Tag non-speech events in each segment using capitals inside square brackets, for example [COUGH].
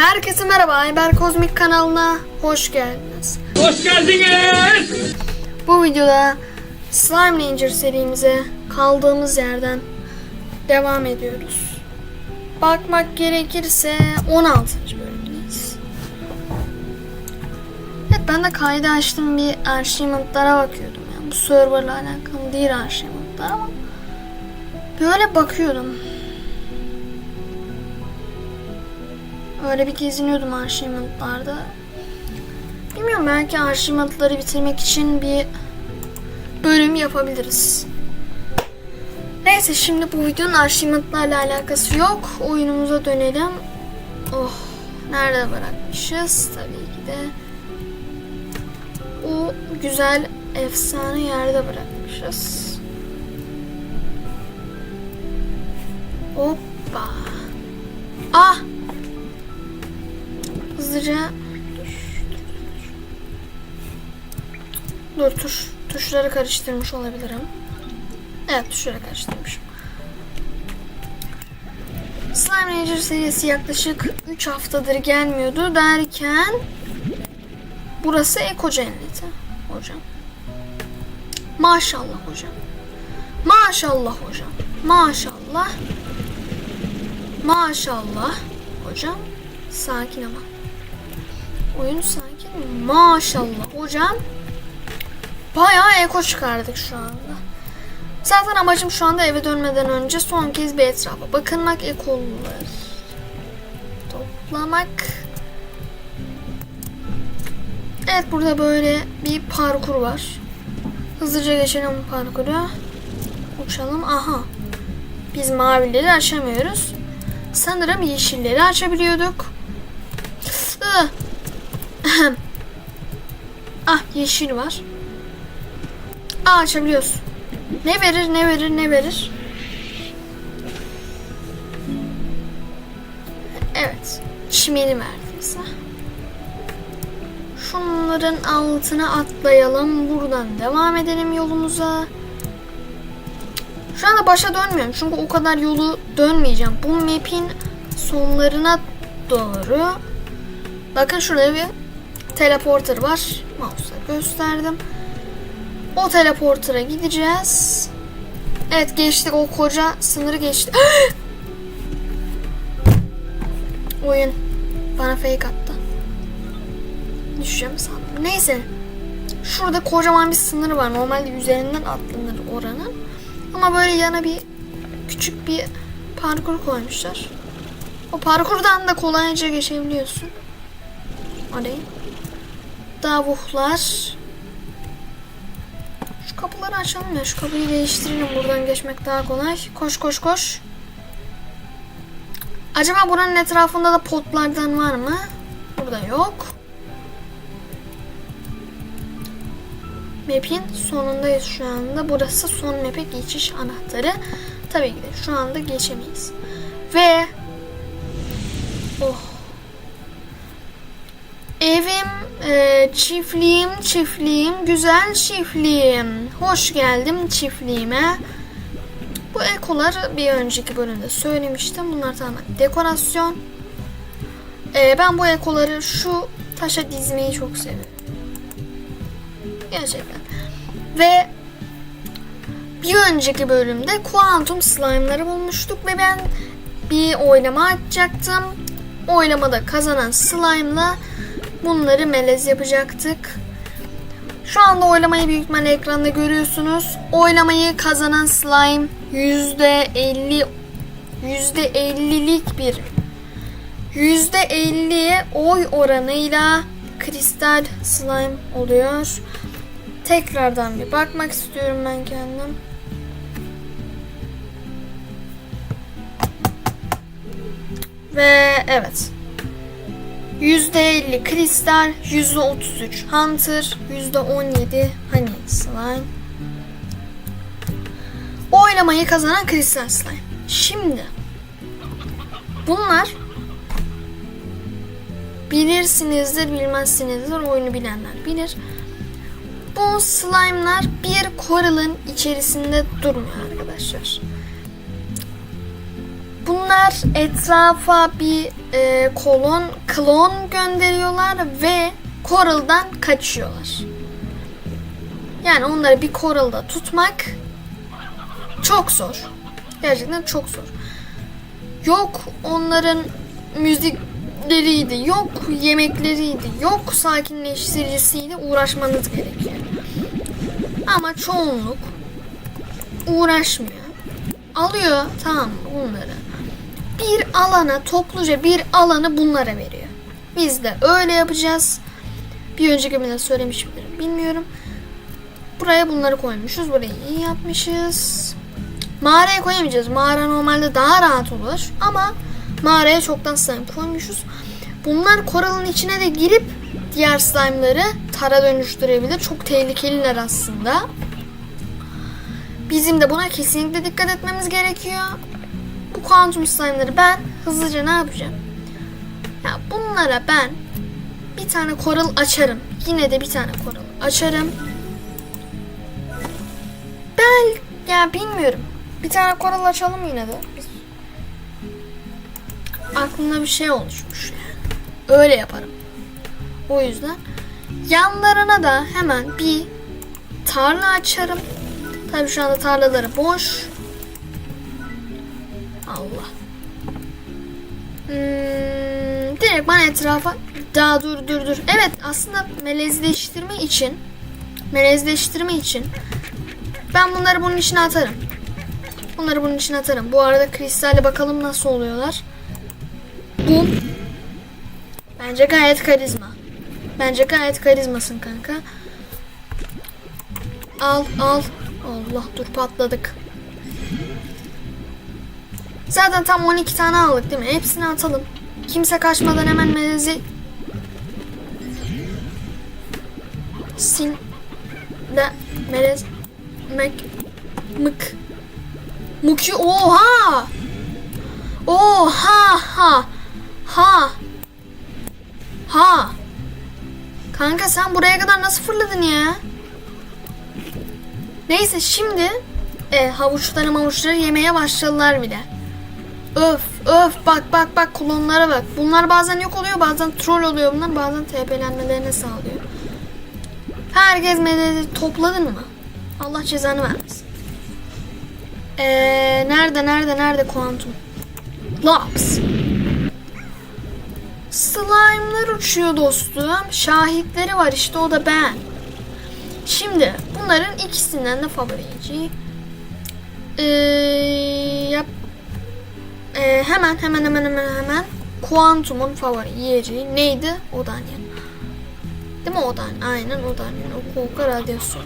Herkese merhaba. Ayber Kozmik kanalına hoş geldiniz. Hoş geldiniz. Bu videoda Slime Ranger serimize kaldığımız yerden devam ediyoruz. Bakmak gerekirse 16. bölümdeyiz. Evet ben de kaydı açtım bir arşivmentlara bakıyordum. Yani bu serverla alakalı değil arşivmentlar ama böyle bakıyordum. Öyle bir geziniyordum arşivmentlarda. Bilmiyorum belki arşivmentları bitirmek için bir bölüm yapabiliriz. Neyse şimdi bu videonun arşivmentlarla alakası yok. Oyunumuza dönelim. Oh nerede bırakmışız? Tabii ki de o güzel efsane yerde bırakmışız. Hoppa. Ah! Hızlıca Dur tuş tuşları karıştırmış olabilirim. Evet tuşları karıştırmışım. Slime Ranger serisi yaklaşık 3 haftadır gelmiyordu derken burası Eko Cenneti hocam. Maşallah hocam. Maşallah hocam. Maşallah. Maşallah hocam. Sakin ama. Oyun sakin. Maşallah hocam. Bayağı eko çıkardık şu anda. Zaten amacım şu anda eve dönmeden önce son kez bir etrafa bakınmak, ekolar toplamak. Evet burada böyle bir parkur var. Hızlıca geçelim parkuru. Uçalım. Aha. Biz mavileri açamıyoruz. Sanırım yeşilleri açabiliyorduk. Ih. [COUGHS] ah yeşil var. Aa açabiliyoruz. Ne verir ne verir ne verir. Evet. Çimeni verdiyse. Şunların altına atlayalım. Buradan devam edelim yolumuza. Şu anda başa dönmüyorum. Çünkü o kadar yolu dönmeyeceğim. Bu map'in sonlarına doğru. Bakın şurada bir teleporter var. Mouse'la gösterdim. O teleporter'a gideceğiz. Evet geçtik o koca sınırı geçtik. [GASPS] Oyun bana fake attı. Düşeceğim sandım. Neyse. Şurada kocaman bir sınır var. Normalde üzerinden atlanır oranın. Ama böyle yana bir küçük bir parkur koymuşlar. O parkurdan da kolayca geçebiliyorsun. Orayı. Davuhlar. Şu kapıları açalım ya. Şu kapıyı değiştirelim. Buradan geçmek daha kolay. Koş koş koş. Acaba buranın etrafında da potlardan var mı? Burada yok. Map'in sonundayız şu anda. Burası son map'e geçiş anahtarı. Tabii ki de şu anda geçemeyiz. Ve çiftliğim, çiftliğim, güzel çiftliğim. Hoş geldim çiftliğime. Bu ekoları bir önceki bölümde söylemiştim. Bunlar tamamen dekorasyon. E, ben bu ekoları şu taşa dizmeyi çok seviyorum. Gerçekten. Ve bir önceki bölümde kuantum slime'ları bulmuştuk ve ben bir oylama açacaktım. Oylamada kazanan slime'la bunları melez yapacaktık. Şu anda oylamayı büyük ihtimalle ekranda görüyorsunuz. Oylamayı kazanan slime %50 %50'lik bir %50 oy oranıyla kristal slime oluyor. Tekrardan bir bakmak istiyorum ben kendim. Ve evet. %50 kristal, %33 hunter, %17 honey slime. Oylamayı kazanan kristal slime. Şimdi bunlar bilirsinizdir, bilmezsinizdir. Oyunu bilenler bilir. Bu slime'lar bir koralın içerisinde durmuyor arkadaşlar. Bunlar etrafa bir e, kolon klon gönderiyorlar ve Coral'dan kaçıyorlar. Yani onları bir Coral'da tutmak çok zor. Gerçekten çok zor. Yok onların müzikleriydi, yok yemekleriydi, yok sakinleştiricisiydi uğraşmanız gerekiyor. Ama çoğunluk uğraşmıyor. Alıyor tamam bunları. Bir alana topluca bir alanı bunlara veriyor. Biz de öyle yapacağız. Bir önceki bölümde söylemiş miydim bilmiyorum. Buraya bunları koymuşuz. Burayı iyi yapmışız. Mağaraya koyamayacağız. Mağara normalde daha rahat olur. Ama mağaraya çoktan slime koymuşuz. Bunlar koralın içine de girip diğer slime'ları tara dönüştürebilir. Çok tehlikeliler aslında. Bizim de buna kesinlikle dikkat etmemiz gerekiyor. Bu kuantum slime'ları ben hızlıca ne yapacağım? Ya bunlara ben bir tane koral açarım. Yine de bir tane koral açarım. Ben ya bilmiyorum. Bir tane koral açalım yine de. Aklımda bir şey oluşmuş. Öyle yaparım. O yüzden yanlarına da hemen bir tarla açarım. Tabii şu anda tarlaları boş. Allah. Hmm, direkt bana etrafa daha dur dur dur. Evet aslında melezleştirme için melezleştirme için ben bunları bunun içine atarım. Bunları bunun içine atarım. Bu arada kristalle bakalım nasıl oluyorlar. Bu bence gayet karizma. Bence gayet karizmasın kanka. Al al. Allah dur patladık. Zaten tam 12 tane aldık değil mi? Hepsini atalım. Kimse kaçmadan hemen melezi sin de melez mek mık muki oha! Oha ha. Ha. Ha. Kanka sen buraya kadar nasıl fırladın ya? Neyse şimdi e, havuçları mavuçları yemeye başladılar bile öf öf bak bak bak klonlara bak bunlar bazen yok oluyor bazen troll oluyor bunlar bazen TP'lenmelerini sağlıyor Herkes medeni topladın mı? Allah cezanı vermesin. Ee, nerede nerede nerede kuantum? Laps. Slime'lar uçuyor dostum. Şahitleri var işte o da ben. Şimdi bunların ikisinden de favorici. Ee, yap. Ee, hemen hemen hemen hemen hemen kuantumun favori yiyeceği neydi? Odanyan. Değil mi odan? Aynen odan. O korku radyasyon.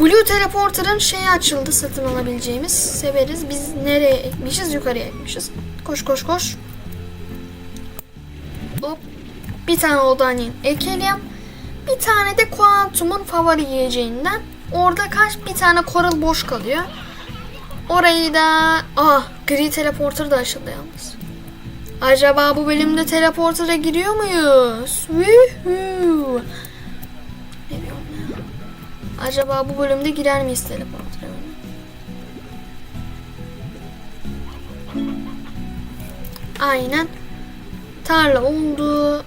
Blue Teleporter'ın şeyi açıldı satın alabileceğimiz. Severiz. Biz nereye ekmişiz? Yukarıya ekmişiz. Koş koş koş. Hop. Bir tane odanyan ekelim. Bir tane de Quantum'un favori yiyeceğinden. Orada kaç? Bir tane Coral boş kalıyor. Orayı da... Ah, Gri Teleporter da açıldı yalnız. Acaba bu bölümde teleporter'a giriyor muyuz? Woohoo. Ne diyorum? Acaba bu bölümde girer miyiz teleporter'a? Aynen. Tarla oldu.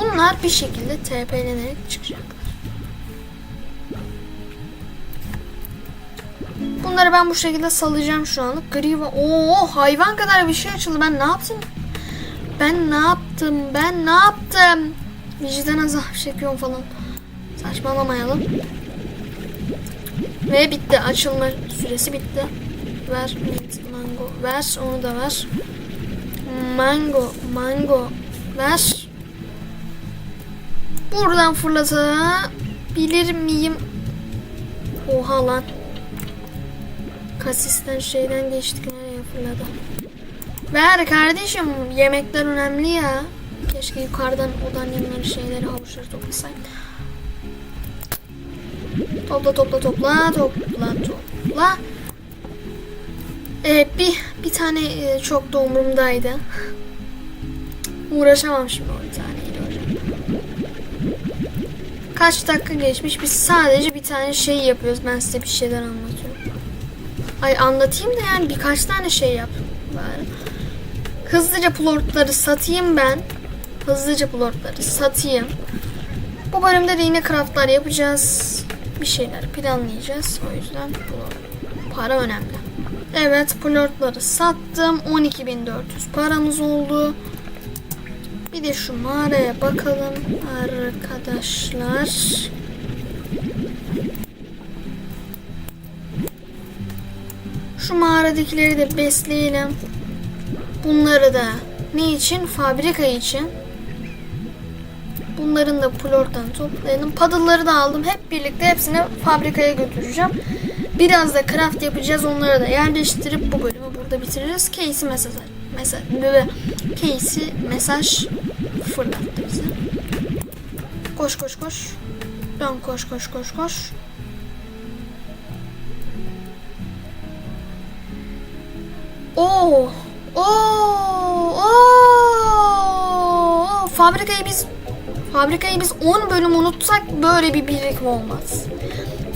Bunlar bir şekilde TP'lenerek çıkacaklar. Bunları ben bu şekilde salacağım şu anlık. Gri ve Oo hayvan kadar bir şey açıldı. Ben ne yaptım? Ben ne yaptım? Ben ne yaptım? Vicdan azabı çekiyorum falan. Saçmalamayalım. Ve bitti. Açılma süresi bitti. Ver mango. Ver. Onu da ver. Mango. Mango. Ver. Buradan fırlatabilir miyim? Oha lan. Kasisten şeyden geçtik nereye fırladı. Ver kardeşim yemekler önemli ya. Keşke yukarıdan odan yanları şeyleri havuçları toplasaydım. Topla topla topla topla topla. Ee, bir bir tane e, çok da umurumdaydı. Uğraşamam şimdi o bir. Kaç dakika geçmiş biz sadece bir tane şey yapıyoruz. Ben size bir şeyler anlatıyorum. Ay anlatayım da yani birkaç tane şey yap bari. Hızlıca plortları satayım ben. Hızlıca plortları satayım. Bu bölümde de yine craftlar yapacağız. Bir şeyler planlayacağız. O yüzden plort. Para önemli. Evet plortları sattım. 12.400 paramız oldu. Bir de şu mağaraya bakalım arkadaşlar. Şu mağaradakileri de besleyelim. Bunları da ne için? Fabrika için. Bunların da plorttan toplayalım. Paddle'ları da aldım. Hep birlikte hepsini fabrikaya götüreceğim. Biraz da craft yapacağız. Onları da yerleştirip bu bölümü burada bitiririz. Casey mesaj mesaj Casey mesaj fırlattı bize. Koş koş koş. Dön koş koş koş koş. Oo! Oo! Fabrikayı biz fabrikayı biz 10 bölüm unutsak böyle bir birikim olmaz.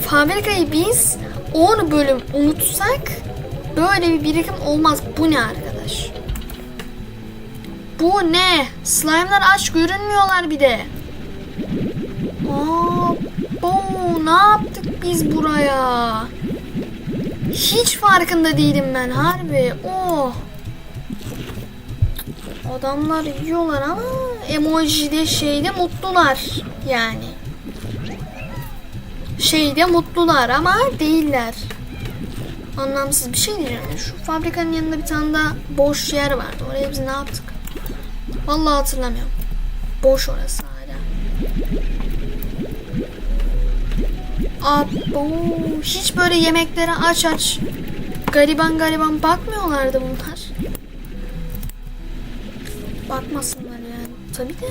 Fabrikayı biz 10 bölüm unutsak böyle bir birikim olmaz. Bu ne arkadaş? Bu ne? Slime'lar aç görünmüyorlar bir de. Aa, bu ne yaptık biz buraya? Hiç farkında değilim ben harbi. Oh. Adamlar yiyorlar ama emojide şeyde mutlular yani. Şeyde mutlular ama değiller. Anlamsız bir şey diyeceğim. Şu fabrikanın yanında bir tane daha boş yer vardı. Oraya biz ne yaptık? Vallahi hatırlamıyorum. Boş orası hala. Abo, hiç böyle yemeklere aç aç gariban gariban bakmıyorlardı bunlar. Bakmasınlar yani. Tabii de.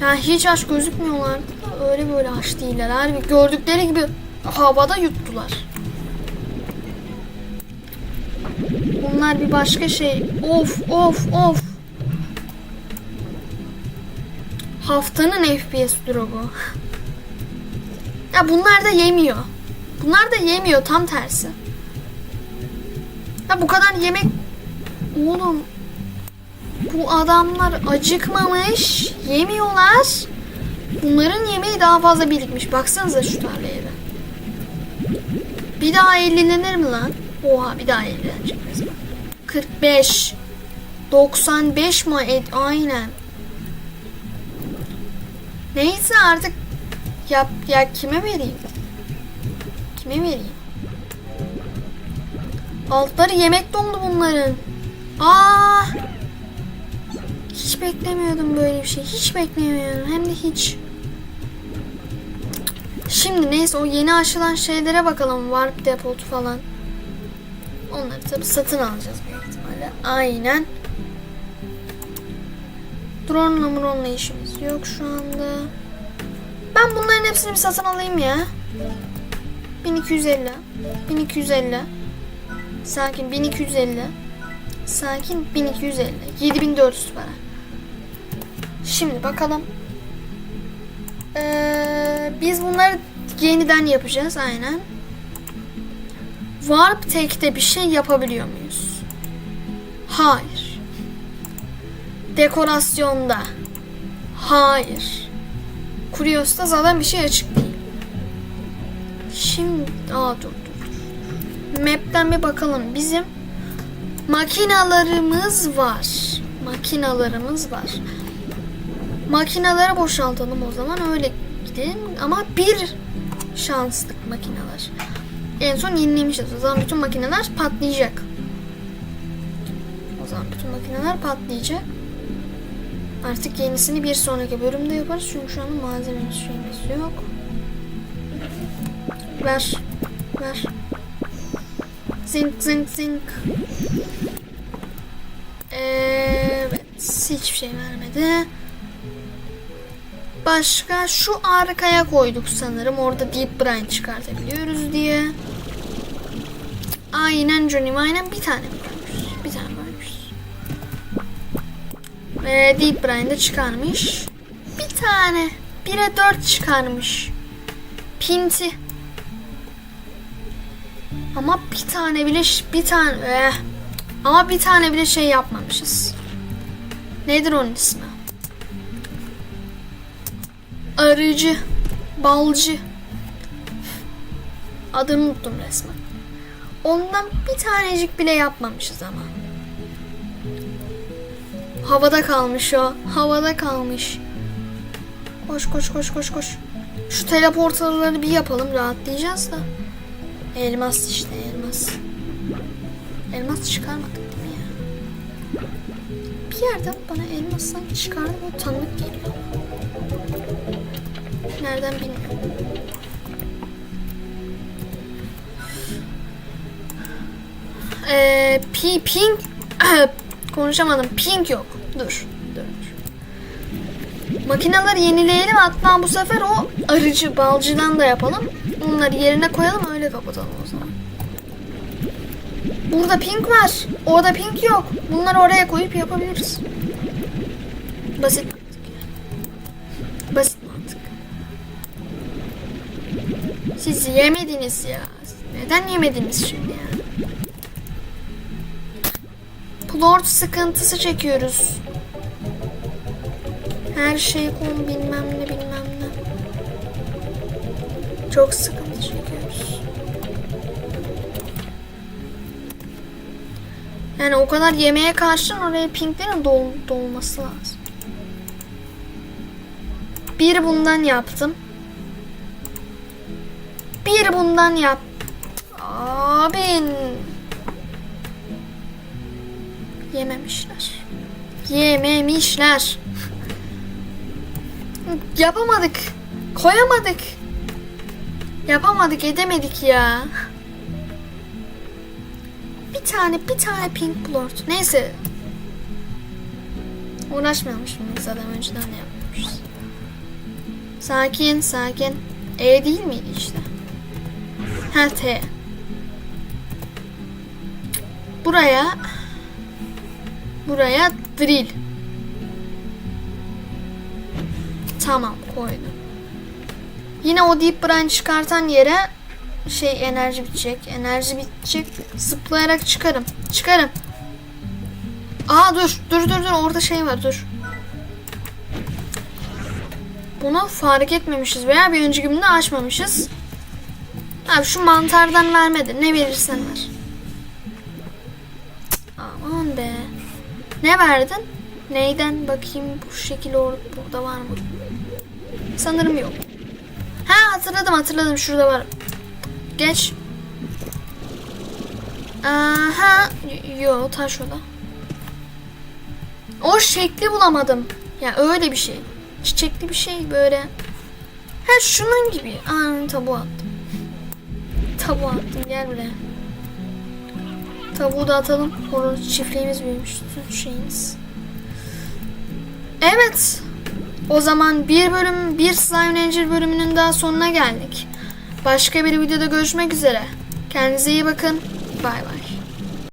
Yani hiç aç gözükmüyorlardı da öyle böyle aç değiller. Harbi gördükleri gibi havada yuttular. Bunlar bir başka şey. Of of of. Haftanın FPS drop'u. Ya bunlar da yemiyor. Bunlar da yemiyor tam tersi. Ya bu kadar yemek oğlum bu adamlar acıkmamış, yemiyorlar. Bunların yemeği daha fazla birikmiş. Baksanıza şu tarlaya da. Bir daha 50'lenir mi lan? Oha bir daha 50'lenecek mesela. 45 95 mi? Et, aynen. Neyse artık ya, ya kime vereyim? Kime vereyim? Altları yemek dondu bunların. Aa! Hiç beklemiyordum böyle bir şey. Hiç beklemiyordum. Hem de hiç. Şimdi neyse o yeni açılan şeylere bakalım. Warp depot falan. Onları tabi satın alacağız büyük ihtimalle. Aynen. Drone'la drone'la işimiz yok şu anda. Ben bunların hepsini bir satın alayım ya. 1250. 1250. Sakin 1250. Sakin 1250. 7400 para. Şimdi bakalım. Ee, biz bunları yeniden yapacağız aynen. Warp Tech'te bir şey yapabiliyor muyuz? Hayır. Dekorasyonda. Hayır. Curios'ta zaten bir şey açık değil. Şimdi aa dur dur. Map'ten bir bakalım. Bizim makinalarımız var. Makinalarımız var. Makinaları boşaltalım o zaman öyle gidelim ama bir şanslık makineler. En son yenilemişiz. O zaman bütün makineler patlayacak. O zaman bütün makineler patlayacak. Artık yenisini bir sonraki bölümde yaparız. Çünkü şu an malzememiz şeyimiz yok. Ver. Ver. Zink zink zink. Evet. Hiçbir şey vermedi. Başka şu arkaya koyduk sanırım. Orada Deep Brine çıkartabiliyoruz diye. Aynen Johnny aynen bir tane Ve Deep Brine de çıkarmış. Bir tane. 1'e 4 çıkarmış. Pinti. Ama bir tane bile bir tane. Eh. Ama bir tane bile şey yapmamışız. Nedir onun ismi? Arıcı. Balcı. Adını unuttum resmen. Ondan bir tanecik bile yapmamışız ama. Havada kalmış o. Havada kalmış. Koş koş koş koş koş. Şu teleportaları bir yapalım rahatlayacağız da. Elmas işte elmas. Elmas çıkarmadık değil mi ya? Bir yerden bana elmas sanki çıkardı böyle tanıdık geliyor. Nereden bilmiyorum. Ee, pi, pink [CLEARS THROAT] konuşamadım. Pink yok. Dur. Dur. Makineleri yenileyelim hatta bu sefer o arıcı balcıdan da yapalım. Onları yerine koyalım öyle kapatalım o zaman. Burada pink var. Orada pink yok. Bunları oraya koyup yapabiliriz. Basit mantık. Basit mantık. Siz yemediniz ya. Neden yemediniz şimdi ya? Plort sıkıntısı çekiyoruz. Her şey konu bilmem ne bilmem ne. Çok sıkıntı çekiyoruz. Yani o kadar yemeğe karşın oraya pinklerin dol, dolması lazım. Bir bundan yaptım. Bir bundan yap. Abin. Yememişler. Yememişler. Yapamadık. Koyamadık. Yapamadık, edemedik ya. Bir tane, bir tane pink plort. Neyse. Uğraşmayalım şimdi zaten önceden de yapmışız. Sakin, sakin. E değil miydi işte? Ha T. Buraya buraya drill. Tamam koydum. Yine o deep branch çıkartan yere şey enerji bitecek. Enerji bitecek. Zıplayarak çıkarım. Çıkarım. Aa dur. Dur dur dur. Orada şey var. Dur. Bunu fark etmemişiz veya bir önceki günde açmamışız. Abi şu mantardan vermedi. Ne verirsen ver. Ne verdin? Neyden bakayım bu şekil burada var mı? Sanırım yok. Ha hatırladım hatırladım şurada var. Geç. Aha. Yo taş o da. O şekli bulamadım. Ya öyle bir şey. Çiçekli bir şey böyle. Ha şunun gibi. Aa tabu attım. Tabu attım gel buraya. Tavuğu da atalım. Horoz çiftliğimiz büyümüş. Bütün şeyimiz. Evet. O zaman bir bölüm, bir Slime Ranger bölümünün daha sonuna geldik. Başka bir videoda görüşmek üzere. Kendinize iyi bakın. Bay bay.